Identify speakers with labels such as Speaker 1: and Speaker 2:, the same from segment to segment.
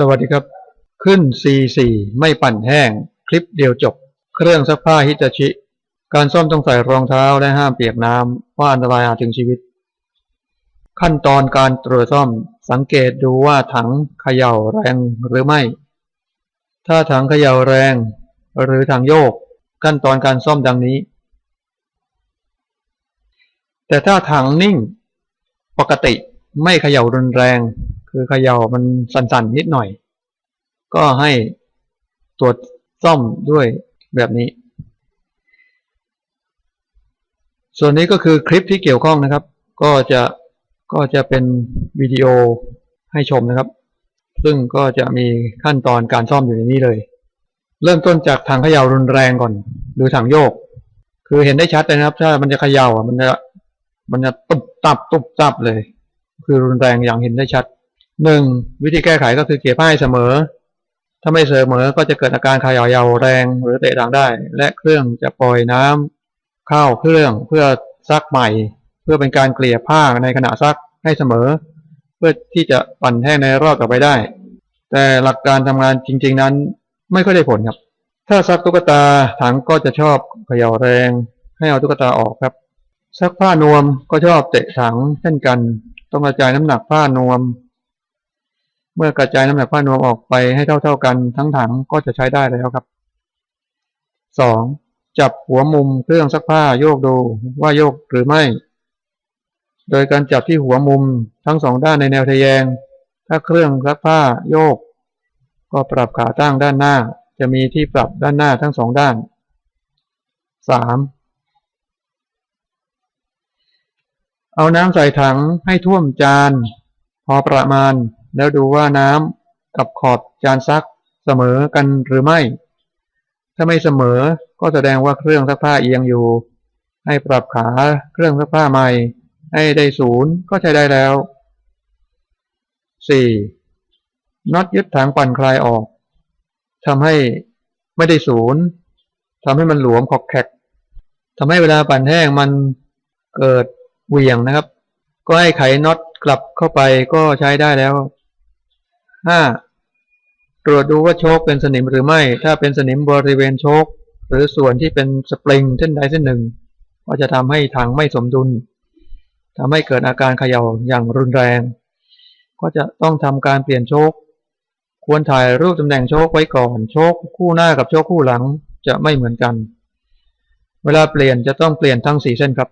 Speaker 1: สวัสดีครับ ขึ้น C4 ไม่ปั่นแห้ง คลิปเดียวจบ เครื่องซักผ้าฮิตาชิ การซ่อมต้องใส่รองเท้าและห้ามเปียกน้ำเพราะอันตรายอาจถึงชีวิต ขั้นตอนการตรวจซ่อมสังเกตดูว่าถังเขย่าแรงหรือไม่ ถ้าถังเขย่าแรง หรือถังโยก ขั้นตอนการซ่อมดังนี้ แต่ถ้าถังนิ่ง ปกติไม่เขย่ารุนแรง คือเขย่ามันสั่นๆนิดหน่อย ก็ให้ตรวจซ่อมด้วยแบบนี้ ส่วนนี้ก็คือคลิปที่เกี่ยวข้องนะครับ ก็จะก็จะเป็นวิดีโอให้ชมนะครับ ซึ่งก็จะมีขั้นตอนการซ่อมอยู่ในนี้เลย เริ่มต้นจากถังเขย่ารุนแรงก่อน หรือถังโยก คือเห็นได้ชัดเลยนะครับ ถ้ามันจะเขย่าอะมันจะมันจะตุบตับตุบตับเลย คือรุนแรงอย่างเห็นได้ชัด หนึ่งวิธีแก้ไขก็คือเกลี่ยผ้าให้เสมอ ถ้าไม่เสมอก็จะเกิดอาการขย่าเยาวแรงหรือเตะดังได้ และเครื่องจะปล่อยน้ำเข้าเครื่องเพื่อซักใหม่ เพื่อเป็นการเกลี่ยผ้าในขณะซักให้เสมอ เพื่อที่จะปั่นแห้งในรอบต่อไปได้ แต่หลักการทำงานจริง ๆนั้นไม่ค่อยได้ผลครับ ถ้าซักตุ๊กตาถังก็จะชอบเขย่าแรง ให้เอาตุ๊กตาออกครับซักผ้านวมก็ชอบเตะถังเช่นกัน ต้องกระจายน้ำหนักผ้านวม เมื่อกระจายน้ำหนักผ้านวมออกไปให้เท่าๆกันทั้งถังก็จะใช้ได้แล้วครับสองจับหัวมุมเครื่องซักผ้าโยกดูว่าโยกหรือไม่ โดยการจับที่หัวมุมทั้งสองด้านในแนวทะแยง ถ้าเครื่องซักผ้าโยก ก็ปรับขาตั้งด้านหน้า จะมีที่ปรับด้านหน้าทั้งสองด้านสามเอาน้ำใส่ถังให้ท่วมจาน พอประมาณ แล้วดูว่าน้ำกับขอบจานซักเสมอกันหรือไม่ ถ้าไม่เสมอก็แสดงว่าเครื่องซักผ้าเอียงอยู่ ให้ปรับขาเครื่องซักผ้าใหม่ ให้ได้ศูนย์ก็ใช้ได้แล้ว 4. น็อตยึดถังปั่นคลายออกทำให้ไม่ได้ศูนย์ทำให้มันหลวมขอกแขกทำให้เวลาปั่นแห้งมันเกิดเหวี่ยงนะครับ ก็ให้ไขน็อตกลับเข้าไปก็ใช้ได้แล้ว 5. ตรวจดูว่าโชคเป็นสนิมหรือไม่ ถ้าเป็นสนิมบริเวณโชค หรือส่วนที่เป็นสปริงเส้นใดเส้นหนึ่ง ก็จะทำให้ถังไม่สมดุลทำให้เกิดอาการเขย่าอย่างรุนแรง ก็จะต้องทำการเปลี่ยนโชค ควรถ่ายรูปตำแหน่งโชคไว้ก่อน โชคคู่หน้ากับโชคคู่หลังจะไม่เหมือนกัน เวลาเปลี่ยนจะต้องเปลี่ยนทั้งสี่เส้นครับ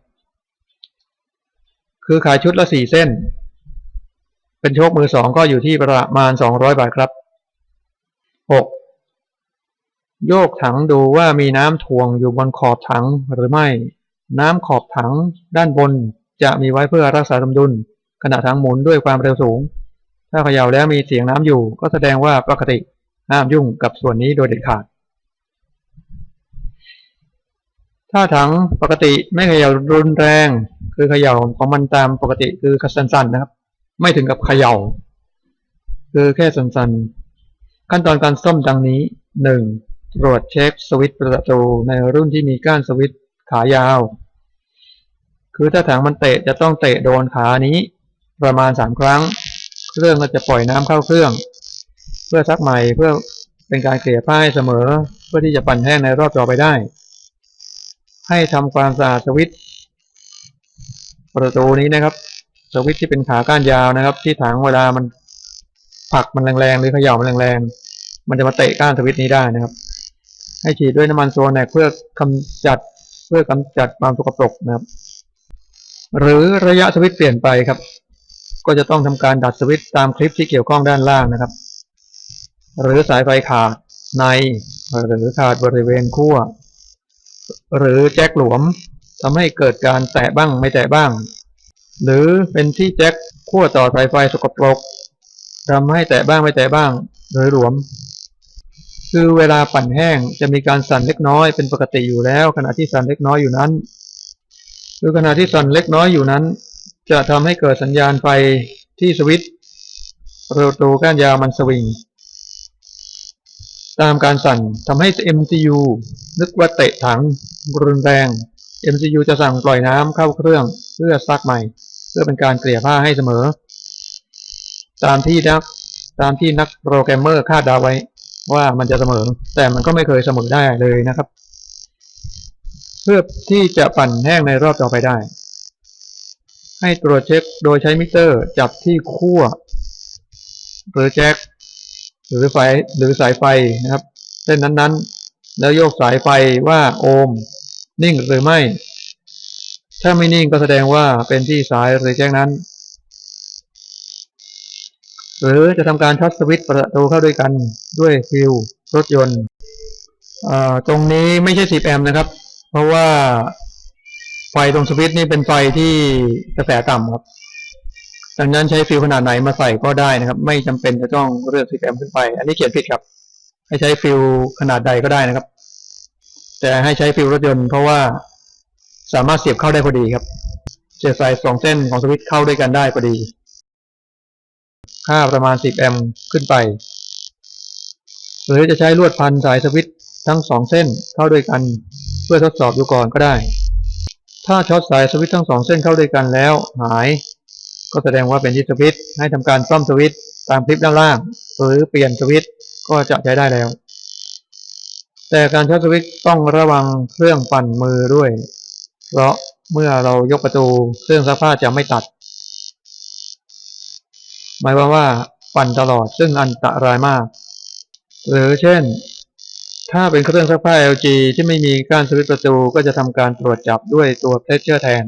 Speaker 1: คือขายชุดละสี่เส้น เป็นโชคมือสองก็อยู่ที่ประมาณสองร้อยบาทครับหกโยกถังดูว่ามีน้ำถ่วงอยู่บนขอบถังหรือไม่ น้ำขอบถังด้านบนจะมีไว้เพื่อรักษาสมดุล ขณะถังหมุนด้วยความเร็วสูง ถ้าเขย่าแล้วมีเสียงน้ำอยู่ ก็แสดงว่าปกติห้ามยุ่งกับส่วนนี้โดยเด็ดขาด ถ้าถังปกติไม่เขย่ารุนแรง คือเขย่าของมันตามปกติคือสั้นๆนะครับ ไม่ถึงกับเขยา่า คือแค่สั้นๆ ขั้นตอนการซ่อมดังนี้หนึ่งตรวจเช็คสวิตช์ประตูในรุ่นที่มีก้านสวิตช์ขายาว คือถ้าถังมันเตะจะต้องเตะโดนขานี้ ประมาณสามครั้ง เครื่องก็จะปล่อยน้ำเข้าเครื่อง เพื่อซักใหม่เพื่อเป็นการเกลี่ยผ้าให้เสมอ เพื่อที่จะปั่นแห้งในรอบต่อไปได้ ให้ทำความสะอาดสวิตช์ประตูนี้นะครับ สวิตที่เป็นขาก้านยาวนะครับ ที่ถังเวลามันผักมันแรงๆหรือเขย่ามันแรงๆ มันจะมาเตะก้านสวิตนี้ได้นะครับ ให้ฉีดด้วยน้ำมันโซแนกเพื่อกำจัดเพื่อกำจัดความสกปรกนะครับ หรือระยะสวิตเปลี่ยนไปครับ ก็จะต้องทำการดัดสวิตตามคลิปที่เกี่ยวข้องด้านล่างนะครับ หรือสายไฟขาดในหรือขาดบริเวณขั้วหรือแจ็คหลวมทำให้เกิดการแตะบ้างไม่แตะบ้าง หรือเป็นที่แจ็คขั้วต่อสายไฟสกปรกทำให้แตะบ้างไม่แตะบ้างหรือหลวม คือเวลาปั่นแห้งจะมีการสั่นเล็กน้อยเป็นปกติอยู่แล้ว ขณะที่สั่นเล็กน้อยอยู่นั้นคือขณะที่สั่นเล็กน้อยอยู่นั้น จะทำให้เกิดสัญญาณไฟที่สวิตช์ประตูก้านยาวมันสวิง ตามการสั่นทำให้ MCU นึกว่าเตะถังรุนแรง MCU จะสั่งปล่อยน้ำเข้าเครื่องเพื่อซักใหม่ พื่อเป็นการเกลี่ยผ้าให้เสมอ ตามที่นักตามที่นักโปรแกรมเมอร์คาดเดาไว้ว่ามันจะเสมอ แต่มันก็ไม่เคยเสมอได้เลยนะครับ เพื่อที่จะปั่นแห้งในรอบต่อไปได้ ให้ตรวจเช็คโดยใช้มิเตอร์จับที่ขั้วหรือแจ็คหรือไฟหรือสายไฟนะครับเส้นนั้นๆ แล้วโยกสายไฟว่าโอห์มนิ่งหรือไม่ ถ้าไม่นิ่งก็แสดงว่าเป็นที่สายหรือแจ็คนั้น หรือจะทำการช็อตสวิตช์ประตูเข้าด้วยกันด้วยฟิวรถยนต์ตรงนี้ไม่ใช่ 10 แอมป์นะครับ เพราะว่าไฟตรงสวิตช์นี่เป็นไฟที่กระแสต่ำครับ ดังนั้นใช้ฟิลขนาดไหนมาใส่ก็ได้นะครับ ไม่จำเป็นจะต้องเลือก 10 แอมป์ขึ้นไป อันนี้เขียนผิดครับ ให้ใช้ฟิลขนาดใดก็ได้นะครับ แต่ให้ใช้ฟิลรถยนต์เพราะว่า สามารถเสียบเข้าได้พอดีครับ เสียบสายสองเส้นของสวิตช์เข้าด้วยกันได้พอดี ค่าประมาณ 10 แอมป์ขึ้นไป หรือจะใช้ลวดพันสายสวิตช์ทั้งสองเส้นเข้าด้วยกัน เพื่อทดสอบดูก่อนก็ได้ ถ้าช็อตสายสวิตช์ทั้งสองเส้นเข้าด้วยกันแล้วหาย ก็แสดงว่าเป็นที่สวิตช์ให้ทำการซ่อมสวิตช์ตามคลิปด้านล่าง หรือเปลี่ยนสวิตช์ก็จะใช้ได้แล้ว แต่การช็อตสวิตช์ต้องระวังเครื่องปั่นมือด้วย เพราะเมื่อเรายกประตูเครื่องซักผ้าจะไม่ตัด หมายความว่าปั่นตลอดซึ่งอันตรายมาก หรือเช่น ถ้าเป็นเครื่องซักผ้า LG ที่ไม่มีการสวิตประตูก็จะทำการตรวจจับด้วยตัวเพชเชอร์แทน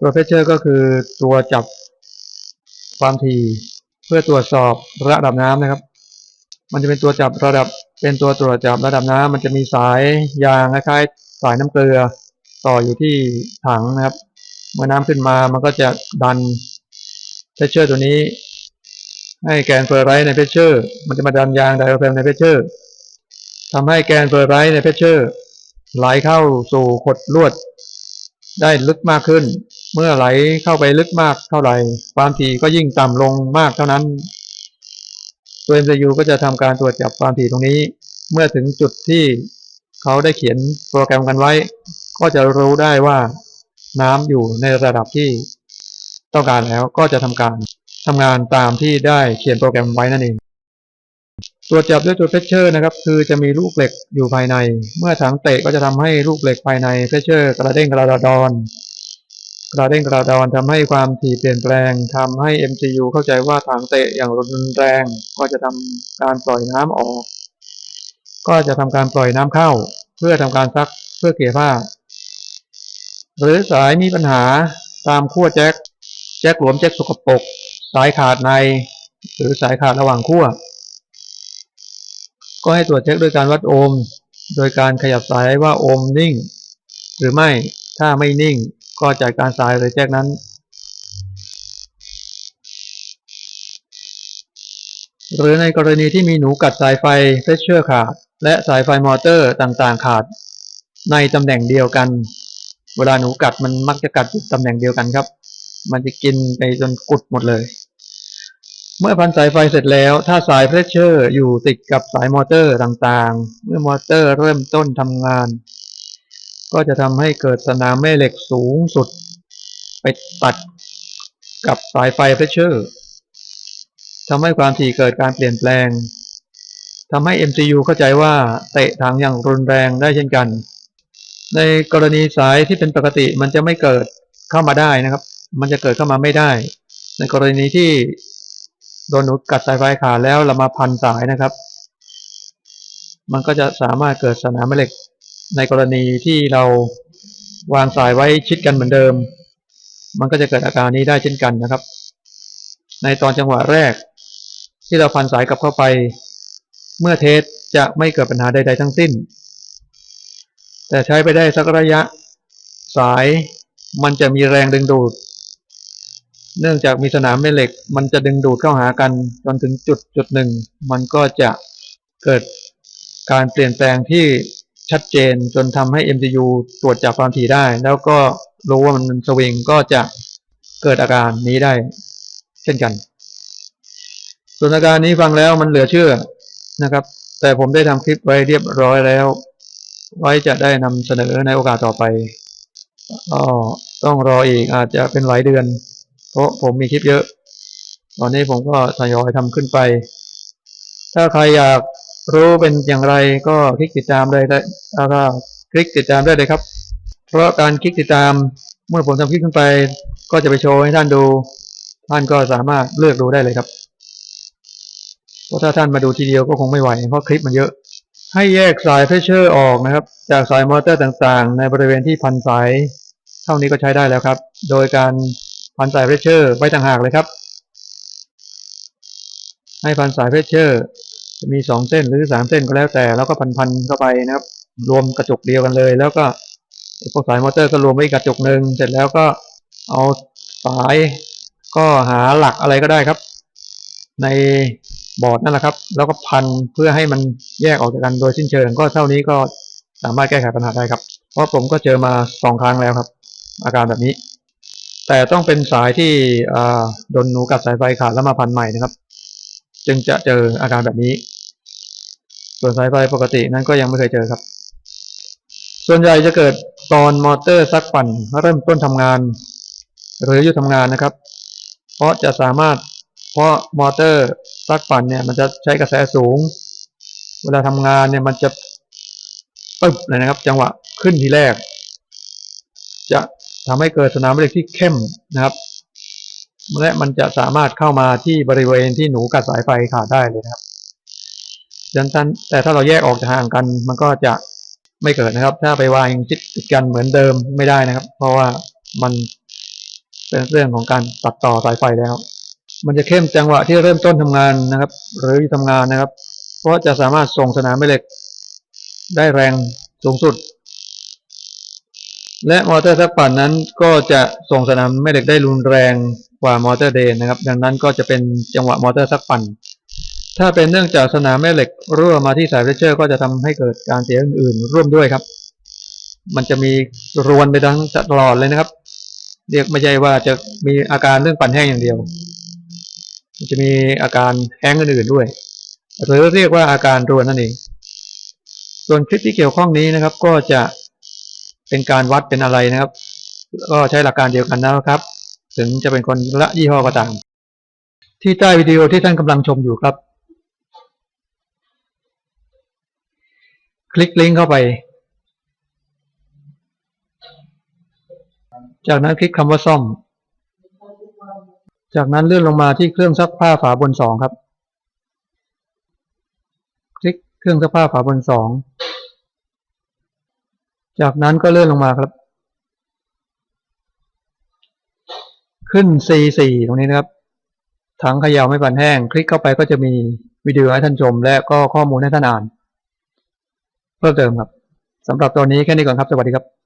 Speaker 1: ตัวเพชเชอร์ก็คือตัวจับความถี่เพื่อตรวจสอบระดับน้ำนะครับ มันจะเป็นตัวจับระดับเป็นตัวตรวจจับระดับน้ำมันจะมีสายยางคล้ายๆสายน้ำเกลือ ต่ออยู่ที่ถังนะครับ เมื่อน้ำขึ้นมามันก็จะดันเพชเชอร์ตัวนี้ ให้แกนเฟอร์ไรท์ในเพชเชอร์ มันจะมาดันยางไดโอแฟมในเพชเชอร์ทำให้แกนเฟอร์ไรท์ในเพชเชอร์ไหลเข้าสู่ขดลวด ได้ลึกมากขึ้น เมื่อไหลเข้าไปลึกมากเท่าไหร่ ความถี่ก็ยิ่งต่ำลงมากเท่านั้นตัว MCU ก็จะทำการตรวจจับความถี่ตรงนี้ เมื่อถึงจุดที่เขาได้เขียนโปรแกรมกันไว้ ก็จะรู้ได้ว่าน้ำอยู่ในระดับที่ต้องการแล้วก็จะทำการทำงานตามที่ได้เขียนโปรแกรมไว้นั่นเองตรวจจับด้วยตัวเพชเชอร์นะครับ คือจะมีลูกเหล็กอยู่ภายใน เมื่อถังเตะก็จะทำให้ลูกเหล็กภายในเพชเชอร์กระเด้งกระดอนกระเด้งกระดอนทำให้ความถี่เปลี่ยนแปลงทำให้ MCU เข้าใจว่าถังเตะอย่างรุนแรง ก็จะทำการปล่อยน้ำออก ก็จะทำการปล่อยน้ำเข้า เพื่อทำการซักเพื่อเกลี่ยผ้า หรือสายมีปัญหาตามขั้วแจ็คแจ็คหลวมแจ็คสกปรกสายขาดใน หรือสายขาดระหว่างขั้วก็ให้ตรวจเช็คด้วยการวัดโอห์มโดยการขยับสายว่าโอห์มนิ่ง หรือไม่ถ้าไม่นิ่งก็จัดการสายหรือแจ็คนั้น หรือในกรณีที่มีหนูกัดสายไฟเพชเชอร์ขาด และสายไฟมอเตอร์ต่างๆขาด ในตำแหน่งเดียวกัน เวลาหนูกัดมันมักจะกัดอยู่ตำแหน่งเดียวกันครับ มันจะกินไปจนกุดหมดเลย เมื่อพันสายไฟเสร็จแล้ว ถ้าสายเพรสเชอร์อยู่ติดกับสายมอเตอร์ต่างๆ เมื่อมอเตอร์เริ่มต้นทำงาน ก็จะทำให้เกิดสนามแม่เหล็กสูงสุด ไปตัดกับสายไฟเพรสเชอร์ทำให้ความถี่เกิดการเปลี่ยนแปลงทำให้ MCU เข้าใจว่าเตะถังอย่างรุนแรงได้เช่นกัน ในกรณีสายที่เป็นปกติมันจะไม่เกิดเข้ามาได้นะครับ มันจะเกิดเข้ามาไม่ได้ ในกรณีที่โดนหนูกัดสายไฟขาดแล้วเรามาพันสายนะครับ มันก็จะสามารถเกิดสนามแม่เหล็ก ในกรณีที่เราวางสายไว้ชิดกันเหมือนเดิม มันก็จะเกิดอาการนี้ได้เช่นกันนะครับ ในตอนจังหวะแรก ที่เราพันสายกลับเข้าไป เมื่อเทสจะไม่เกิดปัญหาใดๆทั้งสิ้น แต่ใช้ไปได้สักระยะ สายมันจะมีแรงดึงดูด เนื่องจากมีสนามแม่เหล็ก มันจะดึงดูดเข้าหากันจนถึงจุดจุดหนึ่ง มันก็จะเกิดการเปลี่ยนแปลงที่ชัดเจนจนทำให้ MCU ตรวจจับความถี่ได้ แล้วก็รู้ว่ามันสวิงก็จะเกิดอาการนี้ได้ เช่นกัน ส่วนอาการนี้ฟังแล้วมันเหลือเชื่อนะครับ แต่ผมได้ทำคลิปไว้เรียบร้อยแล้ว ไว้จะได้นำเสนอในโอกาสต่อไปก็ต้องรออีกอาจจะเป็นหลายเดือน เพราะผมมีคลิปเยอะ ตอนนี้ผมก็ทยอยทำขึ้นไป ถ้าใครอยากรู้เป็นอย่างไรก็คลิกติดตามเลยได้แล้วก็คลิกติดตามได้เลยครับ เพราะการคลิกติดตามเมื่อผมทำคลิปขึ้นไป ก็จะไปโชว์ให้ท่านดู ท่านก็สามารถเลือกดูได้เลยครับเพราะถ้าท่านมาดูทีเดียวก็คงไม่ไหวเพราะคลิปมันเยอะ ให้แยกสายเพรสเชอร์ออกนะครับ จากสายมอเตอร์ต่างๆ ในบริเวณที่พันสายเท่านี้ก็ใช้ได้แล้วครับ โดยการพันสายเพรสเชอร์ไว้ต่างหากเลยครับ ให้พันสายเพรสเชอร์จะมีสองเส้นหรือสามเส้นก็แล้วแต่ แล้วก็พันๆเข้าไปนะครับ รวมกระจกเดียวกันเลย แล้วก็พวกสายมอเตอร์ก็รวมไว้กระจกหนึ่งเสร็จแล้วก็เอาสายก็หาหลักอะไรก็ได้ครับ ใน บอร์ดนั่นแหละครับ แล้วก็พันเพื่อให้มันแยกออกจากกันโดยสิ้นเชิงก็เท่านี้ก็สามารถแก้ไขปัญหาได้ครับ เพราะผมก็เจอมาสองครั้งแล้วครับ อาการแบบนี้ แต่ต้องเป็นสายที่อ่าโดนหนูกัดสายไฟขาดแล้วมาพันใหม่นะครับ จึงจะเจออาการแบบนี้ ส่วนสายไฟปกตินั้นก็ยังไม่เคยเจอครับ ส่วนใหญ่จะเกิดตอนมอเตอร์ซักปั่นเริ่มต้นทำงาน หรือหยุดทำงานนะครับ เพราะจะสามารถ เพราะมอเตอร์ซักปั่นเนี่ยมันจะใช้กระแสสูง เวลาทำงานเนี่ยมันจะปึ๊บเลยนะครับ จังหวะขึ้นทีแรก จะทำให้เกิดสนามแม่เหล็กที่เข้มนะครับและมันจะสามารถเข้ามาที่บริเวณที่หนูกัดสายไฟขาดได้เลยนะครับดังนั้นแต่ถ้าเราแยกออกจากห่างกัน มันก็จะไม่เกิดนะครับ ถ้าไปวางติดติดกันเหมือนเดิมไม่ได้นะครับ เพราะว่ามันเป็นเรื่องของการตัดต่อสายไฟแล้ว มันจะเข้มจังหวะที่เริ่มต้นทำงานนะครับ หรือทำงานนะครับ เพราะจะสามารถส่งสนามแม่เหล็ก ได้แรงสูงสุด และมอเตอร์ซักปั่นนั้นก็จะส่งสนามแม่เหล็กได้รุนแรงกว่ามอเตอร์เดนนะครับ ดังนั้นก็จะเป็นจังหวะมอเตอร์ซักปั่น ถ้าเป็นเนื่องจากสนามแม่เหล็กรั่วมาที่สายเพรสเชอร์ก็จะทำให้เกิดการเสียอื่น ๆ ร่วมด้วยครับ มันจะมีรวนไปทั้งตลอดเลยนะครับ เรียกไม่ใช่ว่าจะมีอาการเรื่องปั่นแห้งอย่างเดียว มันจะมีอาการแห้งอื่นๆด้วยหรือเรียกว่าอาการรวนนั่นเอง ส่วนคลิปที่เกี่ยวข้องนี้นะครับ ก็จะเป็นการวัดเป็นอะไรนะครับ ก็ใช้หลักการเดียวกันนะครับ ถึงจะเป็นคนละยี่ห้อก็ตาม ที่ใต้วิดีโอที่ท่านกำลังชมอยู่ครับ คลิกลิงก์เข้าไป จากนั้นคลิกคำว่าซ่อม จากนั้นเลื่อนลงมาที่เครื่องซักผ้าฝาบนสองครับ คลิกเครื่องซักผ้าฝาบนสอง จากนั้นก็เลื่อนลงมาครับ ขึ้น C4 ตรงนี้นะครับ ถังเขย่าไม่ปั่นแห้ง คลิกเข้าไปก็จะมีวิดีโอให้ท่านชม และก็ข้อมูลให้ท่านอ่าน เพิ่มเติมครับสำหรับตัวนี้แค่นี้ก่อนครับ สวัสดีครับ